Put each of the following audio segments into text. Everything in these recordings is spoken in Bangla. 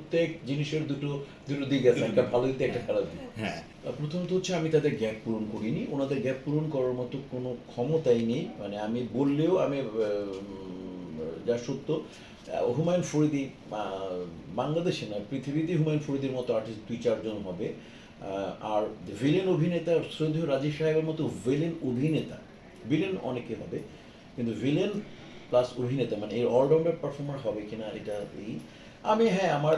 প্রত্যেক জিনিসের দুটো দুটো দিক আছে একটা ভালো দিক। একটা খারাপ দিক। হ্যাঁ। প্রথমত হচ্ছে আমি তাদের গ্যাপ পূরণ করিনি। ওনাদের গ্যাপ পূরণ করার মতো কোনো ক্ষমতাই নেই। মানে আমি বললেও আমি যা সত্য হুমায়ুন ফরিদি বাংলাদেশে না পৃথিবীতে হুমায়ুন ফরিদির মতো আর্টিস্ট দুই চারজন হবে। আর ভিলেন অভিনেতা শ্রদ্ধেয় রাজীব সাহেবের মতো ভিলেন অভিনেতা ভিলেন অনেকে হবে কিন্তু ভিলেন প্লাস অভিনেতা মানে এর অলরাউন্ডার পারফর্মার হবে কিনা এটা এই আমি হ্যাঁ আমার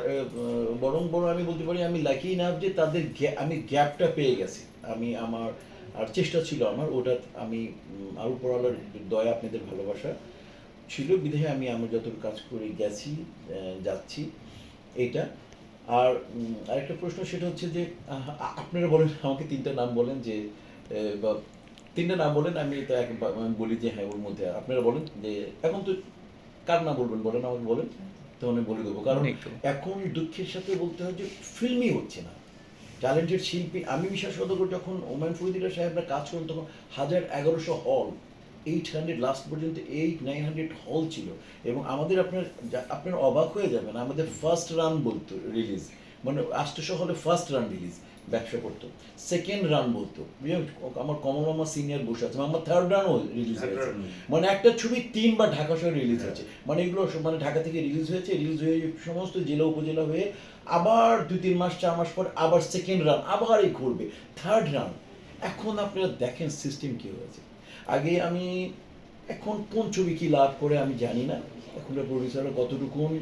বরং বরং আমি বলতে পারি, আমি লাকি না যে তাদের আমি গ্যাপটা পেয়ে গেছি। আমি, আমার, আর চেষ্টা ছিল আমার, ওটা আমি আরও পড়ালার দয়া, আপনাদের ভালোবাসা ছিল। বিধায় আমি আমার যতটুকু কাজ করে গেছি যাচ্ছি, এটা। আর আরেকটা প্রশ্ন, সেটা হচ্ছে যে আপনারা বলেন, আমাকে তিনটা নাম বলেন যে বা তিনটা নাম বলেন, আমি তো এক বলি যে হ্যাঁ ওর মধ্যে আপনারা বলেন যে, এখন তো কার নাম বলবেন, বলেন আমাকে, বলেন। তো আমি বলে দেবো। কারণ এখন দুঃখের সাথে বলতে হয় যে ফিল্মই হচ্ছে না। ট্যালেন্টেড শিল্পী আমি করি যখন ওমান ফরিদিরা সাহেবরা কাজ করেন তখন হাজার এগারোশো হল এইট হান্ড্রেড লাস্ট পর্যন্ত এইট নাইন হান্ড্রেড হল ছিল। এবং আমাদের আপনার আপনার অবাক হয়ে যাবেন আমাদের ফার্স্ট রান বলতো রিলিজ মানে আষ্টশো হলে ফার্স্ট রান রিলিজ ব্যবসা করতো। সেকেন্ড রান বলতো। আমার কমল মামা সিনিয়র বসে আছে। আমার থার্ড রানও রিলিজ হয়েছে। মানে একটা ছবি তিনবার ঢাকা শহরে রিলিজ হয়েছে। মানে এগুলো মানে ঢাকা থেকে রিলিজ হয়েছে। রিলিজ হয়ে সমস্ত জেলা উপজেলা হয়ে আবার দুই তিন মাস চার মাস পর আবার সেকেন্ড রান আবার এই করবে। থার্ড রান এখন আপনারা দেখেন সিস্টেম কী হয়েছে। আগে আমি এখন কোন ছবি কি লাভ করে আমি জানি না। এখনকার প্রডিউসাররা কতটুকুন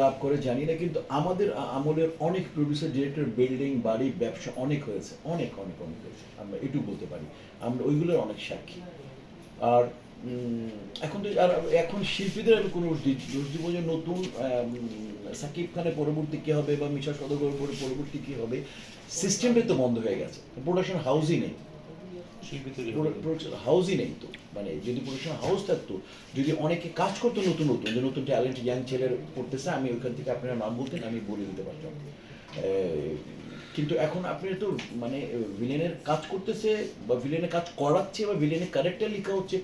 লাভ করে জানি না কিন্তু আমাদের আমলের অনেক প্রডিউসার ডিরেক্টর বিল্ডিং বাড়ি ব্যবসা অনেক হয়েছে অনেক অনেক অনেক হয়েছে। আমরা এটুকু বলতে পারি। আমরা ওইগুলোর অনেক সাক্ষী। আর এখন তো আর এখন শিল্পীদের আমি কোনো দোষ দিব যে নতুন সাকিব খানের পরবর্তী কী হবে বা মিশা সদগরের পরে পরবর্তী কী হবে সিস্টেমটাই তো বন্ধ হয়ে গেছে। প্রোডাকশন হাউসই নেই। হাউসই নেই তো। মানে যদি প্রোডাকশন হাউস থাকতো, যদি অনেকে কাজ করতো নতুন নতুন, যে নতুন ট্যালেন্ট ইয়াং ছেলের করতেছে, আমি ওইখান থেকে আপনারা নাম বলতেন, আমি বলে দিতে পারতাম। কিন্তু এখন আপনি তো মানে ভিলেনের কাজ করতেছে, বা ভিলেনের কাজ করাচ্ছে, বা ভিলেনের ক্যারেক্টার লেখা হচ্ছে,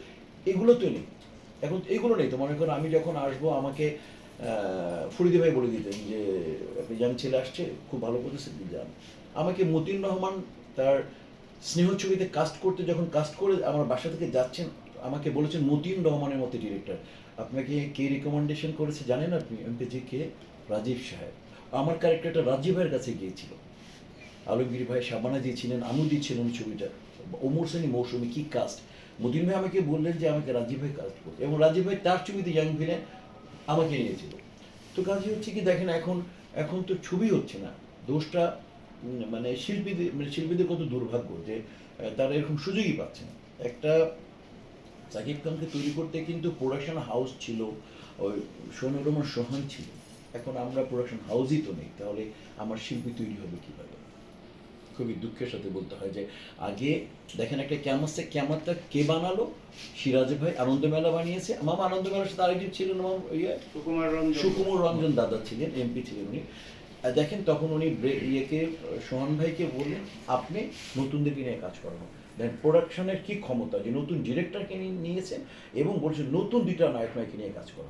এগুলো তো নেই। এখন এগুলো নেই তো, মনে করুন আমি যখন আসব, আমাকে ফরিদি ভাই বলে দিতেন যে, আপনি ইয়াং ছেলে আসছে, খুব ভালো করতেছে যান। আমাকে মতিন রহমান তার স্নেহ ছবিতে কাস্ট করতে যখন কাস্ট করে আমার বাসা থেকে যাচ্ছেন, আমাকে বলেছেন মতিন রহমানের মতো ডিরেক্টর আপনাকে কে রিকমেন্ডেশন করেছে জানেন আপনি? এমপিজি কে? রাজীব সাহেব। আমার ক্যারেক্টারটা রাজীব ভাইয়ের কাছে গিয়েছিল। আলমগীর ভাই শাবানা দিয়েছিলেন আমু দিয়েছিলেন ছবিটা। ওমর সেনী মৌসুমি কি কাস্ট মতিন ভাই আমাকে বললেন যে আমাকে রাজীব ভাই কাস্ট করতে। এবং রাজীব ভাই তার ছবিতে ইয়াং ভিলেন আমাকে নিয়েছিল তো কাজে হচ্ছে কি দেখেন, এখন এখন তো ছবি হচ্ছে না। দোষটা মানে শিল্পীদের মানে শিল্পীদের কত দুর্ভাগ্য যে তারা এরকম সুযোগই পাচ্ছে না। একটা সাকিব খানকে তৈরি করতে কিন্তু প্রোডাকশন হাউস ছিল ওই সোনুর সোহান ছিল। এখন আমরা প্রোডাকশন হাউসই তো নেই তাহলে আমার শিল্পী তৈরি হবে কীভাবে? খুবই দুঃখের সাথে বলতে হয় যে আগে দেখেন একটা ক্যামাস ক্যামারটা কে বানালো? সিরাজ ভাই আনন্দমেলা বানিয়েছে। মামা আনন্দমেলার সাথে আরেকজন ছিলেন আমার ইয়ে? সুকুমার রঞ্জন। সুকুমার রঞ্জন দাদা ছিলেন এমপি ছিলেন উনি। দেখেন তখন উনি ইয়েকে, সোহান ভাইকে বললেন, আপনি নতুনদেরকে নিয়ে কাজ করানো। দেন প্রোডাকশনের কী ক্ষমতা? যে নতুন ডিরেক্টরকে নিয়েছেন এবং বলছেন নতুন দুইটা নায়ক নায়িকা নিয়ে কাজ করা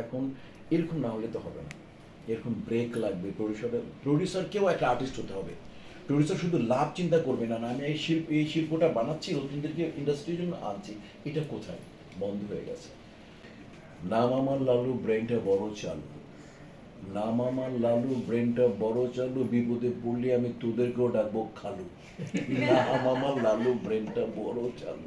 এখন এরকম না হলে তো হবে না। এরকম ব্রেক লাগবে। প্রডিউসার প্রডিউসারকেও একটা আর্টিস্ট হতে হবে। প্রডিউসার শুধু লাভ চিন্তা করবে না না, আমি এই শিল্প এই শিল্পটা বানাচ্ছি, নতুনদেরকে ইন্ডাস্ট্রির জন্য আনছি, এটা কোথায়? বন্ধ হয়ে গেছে। নাম আমার লালু ব্রেনটা বড় চালু। নাম আমার লালু ব্রেনটা বড় চালু বিপদে পড়লে আমি তোদেরকেও ডাকবো খালু। নাম আমার লালু ব্রেনটা বড় চালু।